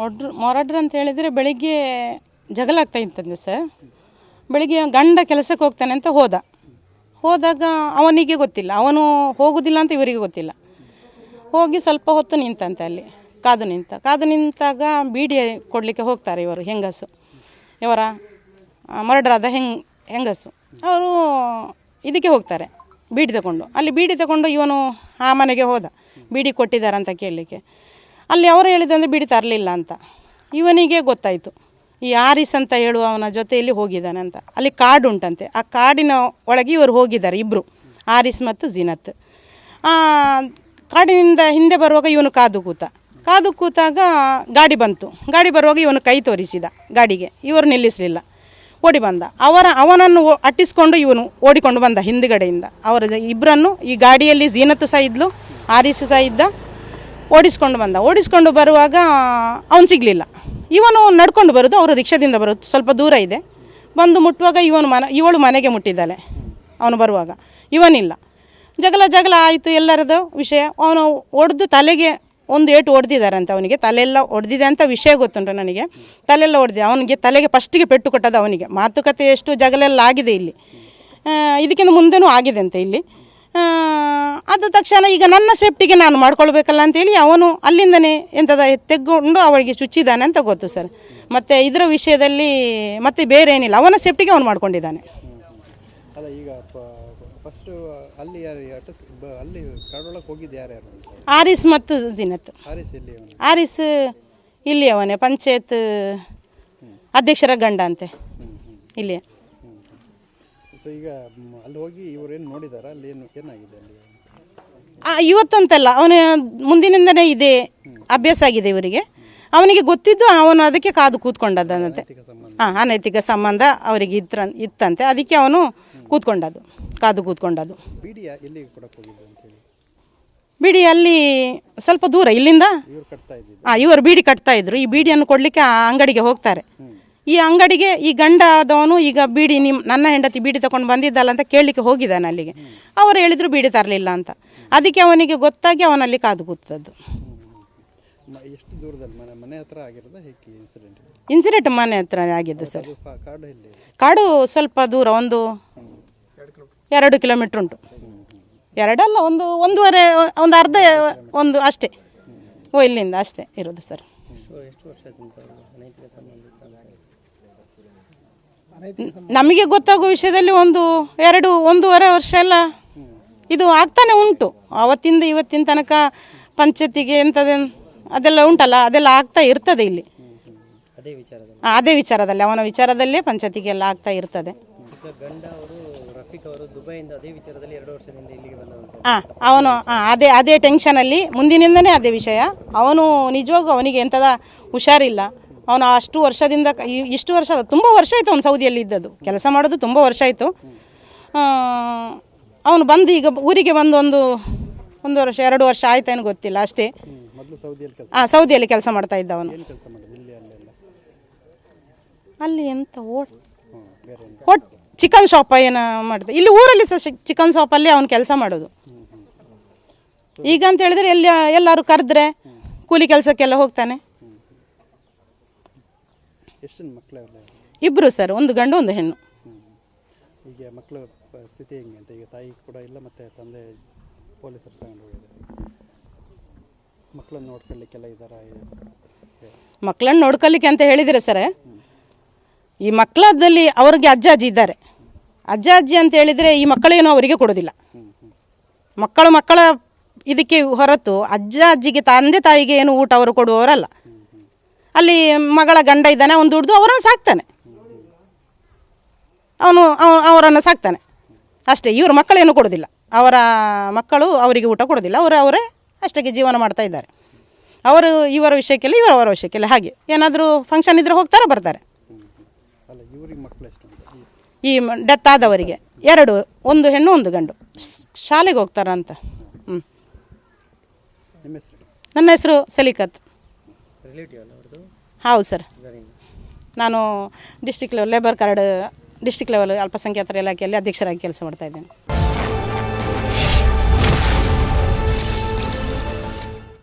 ಮೊಡ್ರು ಮೊರಡ್ರ್ ಅಂತ ಹೇಳಿದರೆ ಬೆಳಿಗ್ಗೆ ಜಗಳ ಆಗ್ತಾ ಇತ್ತಂತೆ ಸರ್. ಬೆಳಿಗ್ಗೆ ಗಂಡ ಕೆಲಸಕ್ಕೆ ಹೋಗ್ತಾನೆ ಅಂತ ಹೋದ. ಹೋದಾಗ ಅವನಿಗೆ ಗೊತ್ತಿಲ್ಲ. ಅವನು ಹೋಗೋದಿಲ್ಲ ಅಂತ ಇವರಿಗೆ ಗೊತ್ತಿಲ್ಲ. ಹೋಗಿ ಸ್ವಲ್ಪ ಹೊತ್ತು ನಿಂತಂತೆ ಅಲ್ಲಿ, ಕಾದು ನಿಂತ. ಕಾದು ನಿಂತಾಗ ಬೀಡಿ ಕೊಡಲಿಕ್ಕೆ ಹೋಗ್ತಾರೆ ಇವರು ಹೆಂಗಸು. ಇವರ ಮರಡ್ರಾದ ಹೆಂಗ್ ಹೆಂಗಸು. ಅವರು ಇದಕ್ಕೆ ಹೋಗ್ತಾರೆ, ಬೀಡಿ ತಗೊಂಡು. ಅಲ್ಲಿ ಬೀಡಿ ತಗೊಂಡು ಇವನು ಆ ಮನೆಗೆ ಹೋದ. ಬೀಡಿ ಅಂತ ಕೇಳಲಿಕ್ಕೆ. ಅಲ್ಲಿ ಅವರು ಹೇಳಿದಂದ್ರೆ ಬಿಡಿ ತರಲಿಲ್ಲ ಅಂತ. ಇವನಿಗೆ ಗೊತ್ತಾಯಿತು. ಈ ಆರಿಸ್ ಅಂತ ಹೇಳುವವನ ಜೊತೆಯಲ್ಲಿ ಹೋಗಿದ್ದಾನೆ ಅಂತ. ಅಲ್ಲಿ ಕಾಡು ಉಂಟಂತೆ. ಆ ಕಾಡಿನ ಒಳಗೆ ಇವರು ಹೋಗಿದ್ದಾರೆ ಇಬ್ಬರು ಆರಿಸ್ ಮತ್ತು ಜಿನತ್. ಕಾಡಿನಿಂದ ಹಿಂದೆ ಬರುವಾಗ ಇವನು ಕಾದು ಕೂತ. ಕಾದು ಕೂತಾಗ ಗಾಡಿ ಬಂತು. ಗಾಡಿ ಬರುವಾಗ ಇವನು ಕೈ ತೋರಿಸಿದ ಗಾಡಿಗೆ. ಇವರು ನಿಲ್ಲಿಸಲಿಲ್ಲ. ಓಡಿ ಬಂದ. ಅವರ, ಅವನನ್ನು ಅಟ್ಟಿಸ್ಕೊಂಡು ಇವನು ಓಡಿಕೊಂಡು ಬಂದ ಹಿಂದುಗಡೆಯಿಂದ. ಅವರ ಇಬ್ಬರನ್ನು ಈ ಗಾಡಿಯಲ್ಲಿ ಜೀನತ್ತು ಸಹ ಇದ್ಲು, ಆರಿಸು ಸಹ ಇದ್ದ. ಓಡಿಸ್ಕೊಂಡು ಬಂದ. ಓಡಿಸ್ಕೊಂಡು ಬರುವಾಗ ಅವನು ಸಿಗಲಿಲ್ಲ. ಇವನು ನಡ್ಕೊಂಡು ಬರೋದು, ಅವರು ರಿಕ್ಷಾದಿಂದ ಬರೋದು. ಸ್ವಲ್ಪ ದೂರ ಇದೆ. ಬಂದು ಮುಟ್ಟುವಾಗ ಇವನು ಮನೆ, ಇವಳು ಮನೆಗೆ ಮುಟ್ಟಿದ್ದಾಳೆ. ಅವನು ಬರುವಾಗ. ಇವನಿಲ್ಲ. ಜಗಳ ಜಗಳ ಆಯಿತು ಎಲ್ಲರದು ವಿಷಯ. ಅವನು ಒಡೆದು ತಲೆಗೆ ಒಂದು ಏಟು ಹೊಡೆದಿದ್ದಾರಂತೆ ಅವನಿಗೆ. ತಲೆಯೆಲ್ಲ ಹೊಡೆದಿದೆ ಅಂತ ವಿಷಯ ಗೊತ್ತುಂಟು ನನಗೆ. ತಲೆಯೆಲ್ಲ ಹೊಡೆದಿದೆ ಅವನಿಗೆ ತಲೆಗೆ ಫಸ್ಟಿಗೆ ಪೆಟ್ಟು ಕೊಟ್ಟದ ಅವನಿಗೆ. ಮಾತುಕತೆ ಎಷ್ಟು ಜಗಳೆಲ್ಲ ಆಗಿದೆ ಇಲ್ಲಿ ಇದಕ್ಕಿಂತ ಮುಂದೆನೂ ಆಗಿದೆ ಅಂತೆ ಇಲ್ಲಿ. ಆದ ತಕ್ಷಣ ಈಗ ನನ್ನ ಸೇಫ್ಟಿಗೆ ನಾನು ಮಾಡ್ಕೊಳ್ಬೇಕಲ್ಲ ಅಂತೇಳಿ ಅವನು ಅಲ್ಲಿಂದನೇ ಎಂಥದ ತೆಗೊಂಡು ಅವಳಿಗೆ ಚುಚ್ಚಿದ್ದಾನೆ ಅಂತ ಗೊತ್ತು ಸರ್ ಮತ್ತು ಇದರ ವಿಷಯದಲ್ಲಿ ಮತ್ತೆ ಬೇರೆ ಏನಿಲ್ಲ. ಅವನ ಸೇಫ್ಟಿಗೆ ಅವನು ಮಾಡ್ಕೊಂಡಿದ್ದಾನೆ. ಆರಿಸ್ ಮತ್ತು ಜಿನತ್. ಆರಿಸ್ ಇಲ್ಲಿ ಅವನೇ ಪಂಚಾಯತ್ ಅಧ್ಯಕ್ಷರ ಗಂಡ ಅಂತೆ. ಇಲ್ಲಿ ಸೊ ಈಗ ಮ್, ಅಲ್ಲಿ ಹೋಗಿ ಇವರೇನು ನೋಡಿದಾರ? ಅಲ್ಲಿ ಏನು ಏನಾಗಿದೆ ಅಲ್ಲಿ? ಆ, ಇವತ್ತಂತಲ್ಲ ಅವನ ಮುಂದಿನಿಂದನೇ ಇದೆ ಅಭ್ಯಾಸ ಆಗಿದೆ ಇವರಿಗೆ. ಅವನಿಗೆ ಗೊತ್ತಿದ್ದು ಅವನು ಅದಕ್ಕೆ ಕಾದು ಕೂತ್ಕೊಂಡದ್ದಂತೆ ಹಾಂ ಅನೈತಿಕ ಸಂಬಂಧ ಅವರಿಗೆ ಇತ್ರ ಇತ್ತಂತೆ. ಅದಕ್ಕೆ ಅವನು ಕೂತ್ಕೊಂಡದ್ದು ಕಾದು ಕೂತ್ಕೊಂಡದ್ದು. ಬೀಡಿ ಯಾ- ಎಲ್ಲಿಗೆ ಕೊಡಕ್ಕೆ ಹೋಗಿದ್ದು ಅಂತೇಳಿ ಬಿಡಿ ಅಲ್ಲಿ ಸ್ವಲ್ಪ ದೂರ ಇಲ್ಲಿಂದ? ಇವ್ರು ಕಟ್ತಾ ಇದ್ದಿದ್ದು. ಆ, ಇವರು ಬೀಡಿ ಕಟ್ತಾ ಇದ್ರು. ಈ ಬೀಡಿಯನ್ನು ಕೊಡಲಿಕ್ಕೆ ಆ ಅಂಗಡಿಗೆ ಹೋಗ್ತಾರೆ. ಈ ಅಂಗಡಿಗೆ ಈ ಗಂಡ ಆದವನು ಈಗ ಬೀಡಿ ನಿಮ್ಮ ನನ್ನ ಹೆಂಡತಿ ಬೀಡಿ ತಗೊಂಡು ಬಂದಿದ್ದಲ್ಲ ಅಂತ ಕೇಳಲಿಕ್ಕೆ ಹೋಗಿದ್ದಾನೆ ಅಲ್ಲಿಗೆ. ಅವರು ಹೇಳಿದ್ರು ಬೀಡಿ ತರಲಿಲ್ಲ ಅಂತ. ಅದಕ್ಕೆ ಅವನಿಗೆ ಗೊತ್ತಾಗಿ ಅವನಲ್ಲಿ ಕಾದು ಕೂತದ್ದು. ಎಷ್ಟು ದೂರದಲ್ಲಿ? ಮನೆ ಮನೆ ಹತ್ರ ಆಗಿರೋದು? ಹೇಗೆ ಇನ್ಸಿಡೆಂಟ್ ಇನ್ಸಿಡೆಂಟ್ ಮನೆ ಹತ್ರ ಆಗಿದ್ದು ಸರ್. ಕಾಡು ಎಲ್ಲಿ? ಕಾಡು ಸ್ವಲ್ಪ ದೂರ ಒಂದು ಎರಡು ಕಿಲೋಮೀಟ್ರ್ ಉಂಟು. ಎರಡಲ್ಲ ಒಂದು ಒಂದೂವರೆ ಒಂದು ಅರ್ಧ ಒಂದು ಅಷ್ಟೇ. ಓ ಇಲ್ಲಿಂದ ಅಷ್ಟೇ ಇರೋದು ಸರ್. ಎಷ್ಟು ವರ್ಷ ಸಂಬಂಧ ನಮಗೆ ಗೊತ್ತಾಗುವ ವಿಷಯದಲ್ಲಿ ಒಂದು ಎರಡು ಒಂದೂವರೆ ವರ್ಷ ಎಲ್ಲ ಇದು ಆಗ್ತಾನೆ ಉಂಟು. ಅವತ್ತಿಂದ ಇವತ್ತಿನ ತನಕ ಪಂಚಾಯತಿಗೆ ಎಂಥದ್ದು ಅದೆಲ್ಲ ಉಂಟಲ್ಲ ಅದೆಲ್ಲ ಆಗ್ತಾ ಇರ್ತದೆ ಇಲ್ಲಿ. ಅದೇ ವಿಚಾರದಲ್ಲಿ. ಅದೇ ವಿಚಾರದಲ್ಲಿ ಅವನ ವಿಚಾರದಲ್ಲೇ ಪಂಚಾಯತಿಗೆಲ್ಲ ಆಗ್ತಾ ಇರ್ತದೆ. ಹಾಂ ಅವನು ಅದೇ ಅದೇ ಟೆನ್ಷನಲ್ಲಿ ಮುಂದಿನಿಂದನೇ ಅದೇ ವಿಷಯ. ಅವನು ನಿಜವಾಗೂ ಅವನಿಗೆ ಎಂಥದ ಹುಷಾರಿಲ್ಲ. ಅವನು ಅಷ್ಟು ವರ್ಷದಿಂದ ಇಷ್ಟು ವರ್ಷ ತುಂಬ ವರ್ಷ ಆಯಿತು ಅವನು ಸೌದಿಯಲ್ಲಿ ಇದ್ದದ್ದು. ಕೆಲಸ ಮಾಡೋದು ತುಂಬ ವರ್ಷ ಆಯಿತು. ಅವನು ಬಂದು ಈಗ ಊರಿಗೆ ಬಂದು ಒಂದು ಒಂದು ವರ್ಷ, ಎರಡು ವರ್ಷ ಆಯ್ತೇನು ಗೊತ್ತಿಲ್ಲ, ಅಷ್ಟೇ. ಹಾಂ ಸೌದಿಯಲ್ಲಿ ಕೆಲಸ ಮಾಡ್ತಾ ಇದ್ದ ಅವನು. ಅಲ್ಲಿ ಎಂತ ಓಟ್ ಒಟ್ ಚಿಕನ್ ಶಾಪ್ ಏನು ಮಾಡಿದೆ. ಇಲ್ಲಿ ಊರಲ್ಲಿ ಸಹ ಚಿಕನ್ ಶಾಪಲ್ಲಿ ಅವನು ಕೆಲಸ ಮಾಡೋದು. ಈಗ ಅಂತ ಹೇಳಿದ್ರೆ ಎಲ್ಲಿ ಎಲ್ಲರೂ ಕರೆದ್ರೆ ಕೂಲಿ ಕೆಲಸಕ್ಕೆಲ್ಲ ಹೋಗ್ತಾನೆ. ಎಷ್ಟು ಮಕ್ಕಳು ಇಬ್ಬರು ಸರ್ ಒಂದು ಗಂಡು ಒಂದು ಹೆಣ್ಣು. ಈಗ ಮಕ್ಕಳ ಸ್ಥಿತಿ ಹೆಂಗೆ ಅಂತ? ಈಗ ತಾಯಿ ಕೂಡ ಇಲ್ಲ ಮತ್ತು ತಂದೆ ಪೊಲೀಸರು ತಗೊಂಡು ಹೋಗಿದ್ದಾರೆ ಮಕ್ಕಳನ್ನು ನೋಡ್ಕೊಳ್ಳಿಕ್ಕೆಲ್ಲ ಇದ್ದಾರೆ ಮಕ್ಕಳನ್ನು ನೋಡ್ಕೊಲಿಕ್ಕೆ ಅಂತ ಹೇಳಿದರೆ ಸರ್? ಈ ಮಕ್ಕಳದಲ್ಲಿ ಅವ್ರಿಗೆ ಅಜ್ಜ ಅಜ್ಜಿ ಇದ್ದಾರೆ. ಅಜ್ಜ ಅಜ್ಜಿ ಅಂತ ಹೇಳಿದರೆ ಈ ಮಕ್ಕಳೇನು ಅವರಿಗೆ ಕೊಡೋದಿಲ್ಲ. ಮಕ್ಕಳು ಮಕ್ಕಳ ಇದಕ್ಕೆ ಹೊರತು ಅಜ್ಜ ಅಜ್ಜಿಗೆ ತಂದೆ ತಾಯಿಗೆ ಏನು ಊಟ ಅವರು ಕೊಡುವವರಲ್ಲ. ಅಲ್ಲಿ ಮಗಳ ಗಂಡ ಇದ್ದಾನೆ ಅವನು ದುಡ್ದು ಅವರನ್ನು ಸಾಕ್ತಾನೆ. ಅವನು ಅವ- ಅವರನ್ನು ಸಾಕ್ತಾನೆ. ಅಷ್ಟೇ ಇವರು ಮಕ್ಕಳೇನು ಕೊಡೋದಿಲ್ಲ. ಅವರ ಮಕ್ಕಳು ಅವರಿಗೆ ಊಟ ಕೊಡೋದಿಲ್ಲ ಅವರು ಅವರೇ ಅಷ್ಟಕ್ಕೆ ಜೀವನ ಮಾಡ್ತಾ ಇದ್ದಾರೆ. ಅವರು ಇವರ ವಿಷಯಕ್ಕೆಲ್ಲ ಇವರು ಅವರ ವಿಷಯಕ್ಕೆಲ್ಲ ಹಾಗೆ. ಏನಾದರೂ ಫಂಕ್ಷನ್ ಇದ್ದರೆ ಹೋಗ್ತಾರೆ ಬರ್ತಾರೆ. ಈ ಡೆತ್ ಆದವರಿಗೆ ಎರಡು ಒಂದು ಹೆಣ್ಣು ಒಂದು ಗಂಡು. ಶಾಲೆಗೆ ಹೋಗ್ತಾರಂತ ಹ್ಞೂ ನನ್ನ ಹೆಸರು ಸಲಿಕತ್. ಹೌದು ಸರ್. ನಾನು district level labour card district level ಅಲ್ಪಸಂಖ್ಯಾತರ ಇಲಾಖೆಯಲ್ಲಿ ಅಧ್ಯಕ್ಷರಾಗಿ ಕೆಲಸ ಮಾಡ್ತಾ ಇದ್ದೇನೆ.